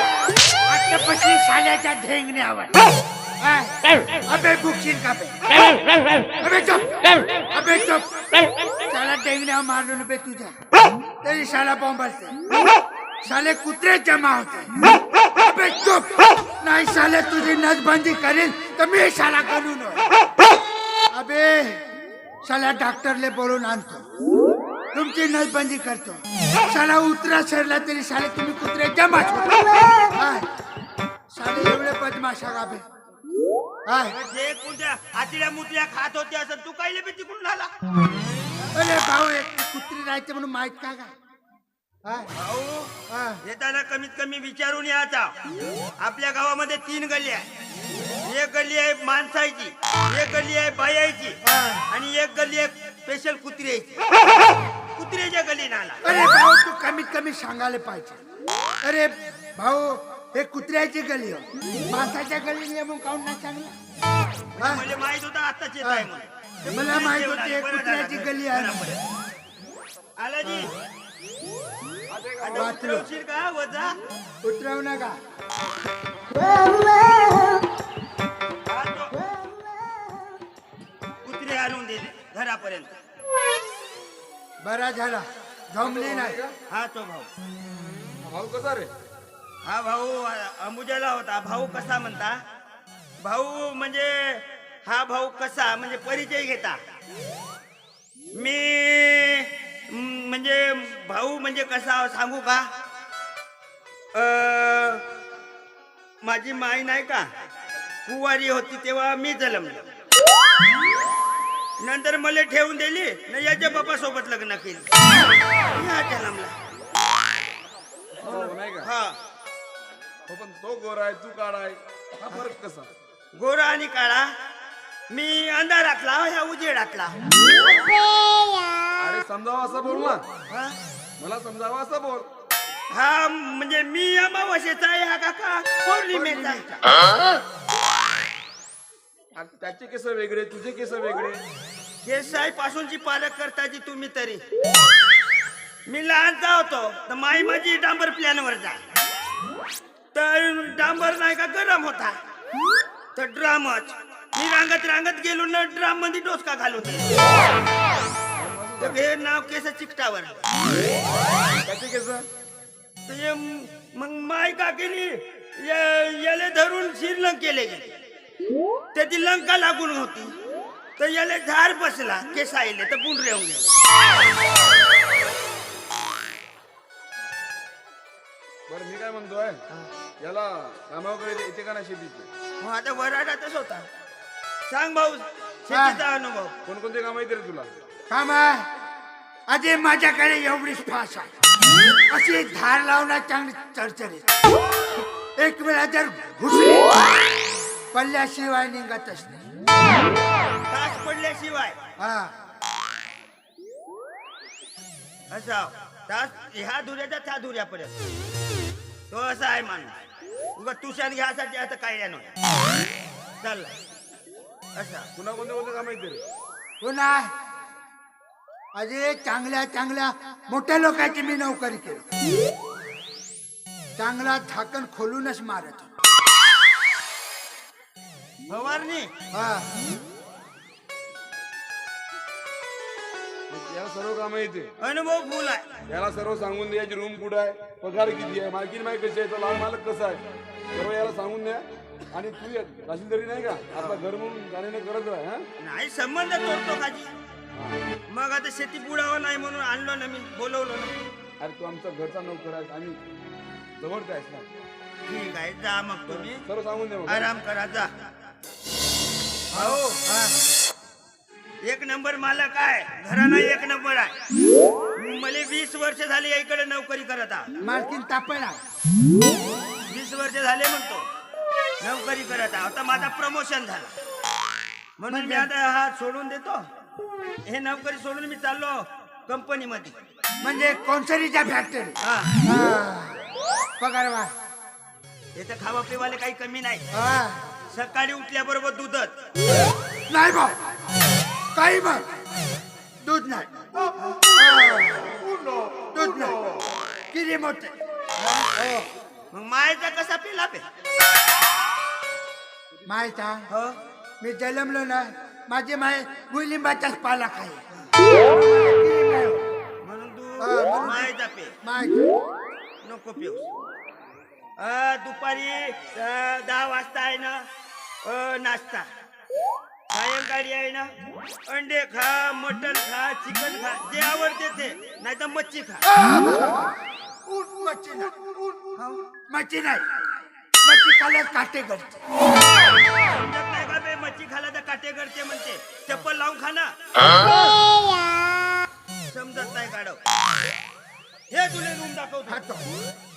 आतापाशी साल्याच्या ढेंगण्यावर. हा? अबे बुकशील का बे? अबे चुप. अबे चुप. साला ढेंगण्या मारून बे तुझ्या. तरी शाला बॉम्ब असते शाले कुत्रे जमा होते अबे चुप. नाही साले तुझी नसबंदी करेल तर मी शाला काढून अबे साला डॉक्टरले बोलून आणतो. तुमची नसबंदी करतो. शाला उतरा सरला तरी शाले तुम्ही कुत्रे जमा शाले एवढे बदमाशा का बे हा? जे कोणत्या आतिड्या मुतल्या खात होते असं. तू काही बी तिकडून आला? अरे भाऊ एक कुत्री राहते म्हणून माहीत का का हा? भाऊ. येताना कमीत कमी विचारून याचा आपल्या गावामध्ये तीन गल्ली आहे एक गल्ली आहे माणसाची एक गल्ली आहे बायाची. आणि एक गल्ली आहे स्पेशल कुत्र्याची कुत्र्याच्या गल्लीनं आला अरे भाऊ तू कमीत कमी सांगायला पाहिजे अरे भाऊ हे कुत्र्याची गली हो माणसाच्या गली म्हणून काऊन नाही चांगलं हा? मला माहीत होतं आत्ताच येत आहे म्हणून. मला माहीत होती हे बरं कुत्र्याची. गली आहे बरं. आला जी आता वाचलं. उतरवशील का वजा उतरवू नका हा तो. कुत्रे आणून दिले घरापर्यंत बरा झाला. जमली नाही. हा तो भाऊ. भाऊ कसा रे? हा भाऊ अ- अंबुजाला होता. भाऊ कसा म्हणता? भाऊ म्हणजे हा भाऊ कसा? म्हणजे परिचय घेता. मी म, म्हणजे भाऊ म्हणजे कसा सांगू का? अ, माझी माई नाही का? कुवारी होती तेव्हा मी जन्मलो. नंतर मला ठेवून दिली न याच्या बापा सोबत लग्न केलं. या जन्मला. हो नाही का? हा. हो पण तो गोरा आहे तू काळा आहे. हा फरक कसा? गोरा आणि काळा मी अंधारातला ह्या उजेडातला. अरे समजावं असं बोल ना. हा? मला समजावं असं बोल. हा म्हणजे मी अमावस्येचा या काका. पौर्णिमेचा. त्याचे केस वेगळे तुझे केस वेगळे. केसाई पासूनची पालक करताची तुम्ही तरी. मी लहानचा होतो तर माई माझी डांबर प्लॅनवर जा. तर डांबर नाही का गरम होता? तर ड्रामच. मी रांगत रांगत गेलो ना ड्राममध्ये डोसका घालून. तर हे नाव केस चिकटावर. मग माय का केली या- याले धरून श्रीलंक केले गेले त्याची लंका लागून होती. तर याला झाड बसला केसायले तर पुंड रेवून गेला. बरं मी काय म्हणतोय? याला कामावकडे येते का ना शेतीचे? मग आता वराडातच होता. सांग भाऊ शेतीचा अनुभव. कोणकोणते काम येते रे तुला? काम? अजय माझ्याकडे एवढीच फास आहे. अशी धार लावणार चांगली चरचरीत एक वेळा जर घुसली पल्ल्याशिवाय निघतच नाही. हा. असा ह्या धुऱ्याचा त्या धुऱ्यापर्यंत तो असा आहे माणूस. उगा तुषार घ्यासाठी आता काय नाही चालला असा. पुन्हा कोणते कोणते काम येते रे पुन्हा अजय चांगल्या चांगल्या मोठ्या लोकांची मी नोकरी केली. चांगला झाकण खोलूनच मारत होतो. फवारणी हा. याला सर्व काम येते. अनुभव फुल आहे. याला सर्व सांगून द्यायची रूम कुठं आहे? पगार किती आहे? मालकीन माहिती कशी आहे? तो लहान मालक कसा आहे? सर्व याला सांगून द्या. आणि तू राशील तरी नाही का? आपला घर म्हणून गाण्याने करत राह हा? नाही संबंध तोडतो खाजी मग आता शेती बुडावं नाही म्हणून आणलो ना मी बोलवलो ना. अरे तू आमचा घरचा नोकर आहेस. आणि जवळचा आहेस ना? ठीक आहे जा मग तुम्ही. सर्व सांगून दे मग. आराम करा जा. हो. एक नंबर मालक आहे. घराना एक नंबर आहे. मला वीस वर्ष झाली इकडे नोकरी करत आहात मालकीन तापला वीस वर्ष झाले म्हणतो. नोकरी करत आता माझा प्रमोशन झाला. म्हणून मी आता हा सोडून देतो. हे नोकरी सोडून मी चाललो कंपनीमध्ये. म्हणजे कोणसरीच्या फॅक्टरी हा. पगार वा इथं खावा पिवाले काही कमी नाही. सकाळी उठल्याबरोबर दूधच. नाही भाऊ काही मग दूध नाही. किरी मोठे. हो. मग मायचा कसा पिला पे मायचा? हो. मी जन्मलो ना माझी माय गुलिंबाचाच पाला खाई. नाही. म्हणून तू मायचा पे. माय नको पिऊ. अ, दुपारी दहा वाजता आहे ना नाश्ता. सायंकाळी आहे ना अंडे खा मटन खा चिकन खा जे आवडते ते नाही तर मच्छी खा. मच्छी नाही. मच्छी नाही. मच्छी खाल्यास काटे करते समजत नाही का बे मच्छी खाला तर काटे करते म्हणते. चप्पल लावून खा ना. समजत नाही काढव. हे तुला रूम दाखवतो.